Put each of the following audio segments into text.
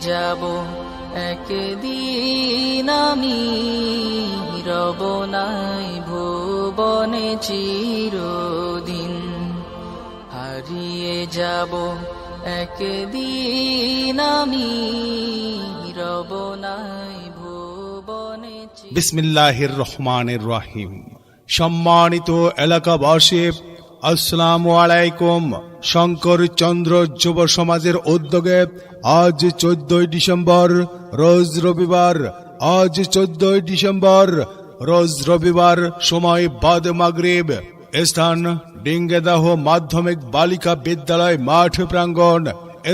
যাব। একদিন আমি রব নাই ভুবনে চিরদিন হারিয়ে যাব। একদিন আমি রব নাই ভুবনে বিসমিল্লাহির রহমানির রহিম। সম্মানিত এলাকাবাসী আসসালামু আলাইকুম। শঙ্কর চন্দ্র যুব সমাজের উদ্যোগে আজ চোদ্দই ডিসেম্বর, রোজ রবিবার, আজ চোদ্দই ডিসেম্বর, রোজ রবিবার সময় বাদ মাগরিব। স্থান ডিঙ্গেদাহ মাধ্যমিক বালিকা বিদ্যালয় মাঠ প্রাঙ্গণ।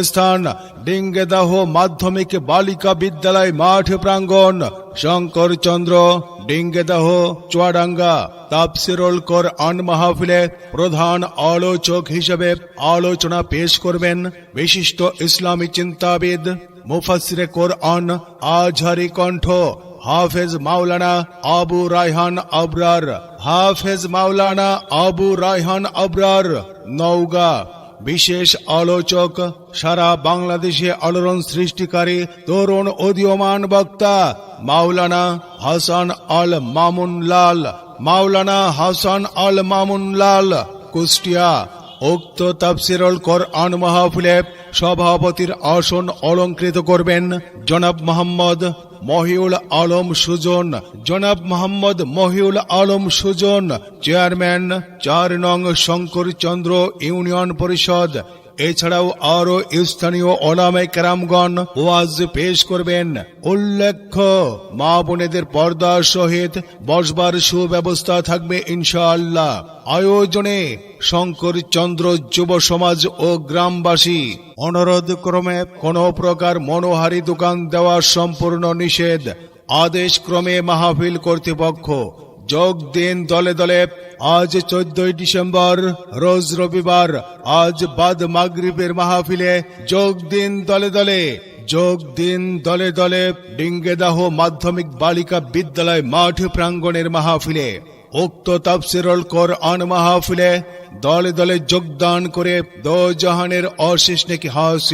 স্থান, ডিঙ্গেদাহ মাধ্যমিক বালিকা বিদ্যালয় মাঠ প্রাঙ্গণ। শঙ্কর চন্দ্র, ডিঙ্গেদাহ, চুয়াডাঙ্গা তাপসিরুল কর আন মাহফিলে প্রধান আলোচক হিসেবে আলোচনা পেশ করবেন বিশিষ্ট ইসলামী চিন্তাবিদ মুফাসিরে কোরআন আজহারি কণ্ঠ, হাফেজ মাওলানা আবু রায়হান আবরার। হাফেজ মাওলানা আবু রায়হান আবরার, নওগাঁ। বিশেষ আলোচক সারা বাংলাদেশে আলোড়ন সৃষ্টিকারী তরুণ উদীয়মান বক্তা মাওলানা হাসান আল মামুন লাল। মাওলানা হাসান আল মামুন লাল, কুষ্টিয়া। উক্ত তাফসিরুল কোরআন মাহফিলে সভাপতির আসন অলঙ্কৃত করবেন জনাব মোহাম্মদ মহিউল আলম সুজন। জনাব মোহাম্মদ মহিউল আলম সুজন, চেয়ারম্যান, চার নং শঙ্কর চন্দ্র ইউনিয়ন পরিষদ। এছাড়াও আরও স্থানীয় ওলামে কেরামগণ ওয়াজ পেশ করবেন। উল্লেখ্য, মা বোনেদের পর্দা সহিত বসবার সুব্যবস্থা থাকবে ইনশাআল্লাহ। আয়োজনে শঙ্কর চন্দ্র যুব সমাজ ও গ্রামবাসী অনুরোধ ক্রমে কোন প্রকার মনোহারি দোকান দেওয়া সম্পূর্ণ নিষেধ। আদেশ ক্রমে মাহফিল কর্তৃপক্ষ যোগ দিন দলে দলে। আজ চোদ্দই ডিসেম্বর, রোজ রবিবার, আজ বাদ মাগরিবের মাহফিলে যোগ দিন দলে দলে। যোগ দিন দলে দলে ডিঙ্গেদাহ মাধ্যমিক বালিকা বিদ্যালয় মাঠ প্রাঙ্গণের মাহফিলে। উক্ত তাফসিরুল কোরআন মাহফিলে দলে দলে যোগদান করে দো জাহানের অশেষ নাকি হাসিল।